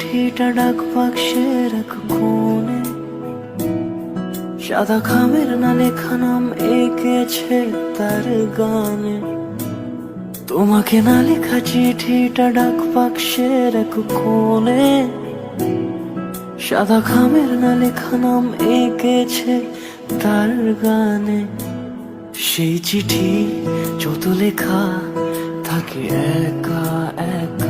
চিঠিটা ডাক বাক্সের এক কোণে সাদা খামের না লেখা নাম এঁকেছে তার গানে তোমাকে না লেখা চিঠিটা ডাক বাক্সের এক কোণে সাদা খামের না লেখা নাম এঁকেছে তার গানে সেই চিঠি যত লেখা থাকে একা একা।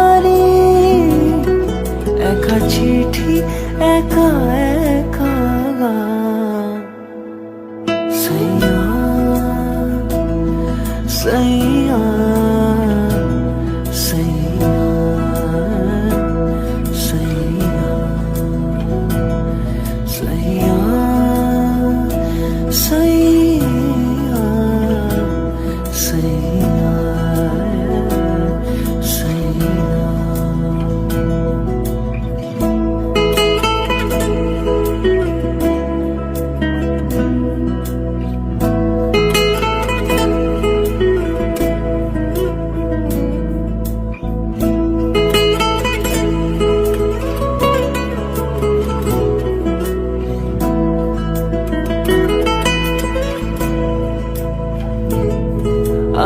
চিঠি একা একা গান সৈয়া সৈয়া সৈয়া সৈয়া সৈয়া সৈয়া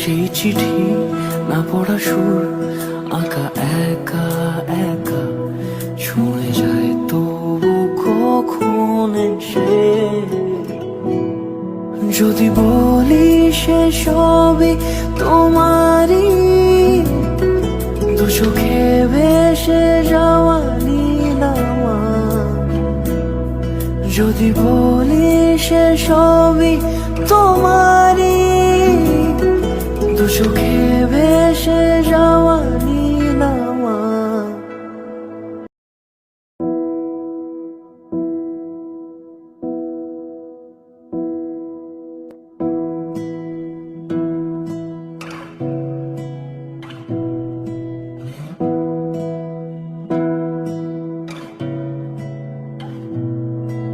সেই চিঠি না পড়া সুর, আঁকা একা একা ছুঁয়ে যায় তবু কখন সে যদি বলি সে সবই তোমারই, দু চোখে ভেসে যাওয়া নীলামা যদি বলি সে সবই তোমারই দু চোখে ভেসে যাওয়া নীলামা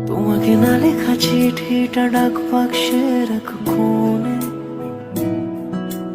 তোমাকে না লেখা চিঠিটা ডাক বাক্সের এক কোণে।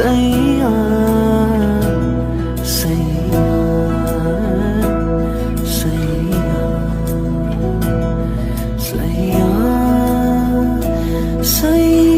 谁呀？谁呀？谁呀？谁呀谁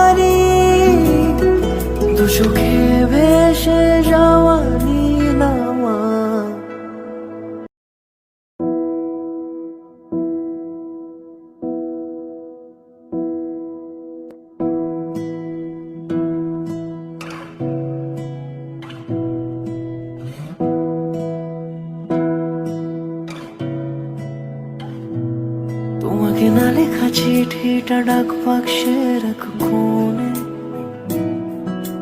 দু চোখে ভেসে যাওয়া নীলামা তোমাকে না লেখা চিঠিটা ডাক বাক্সের এক কোণে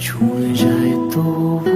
除了热，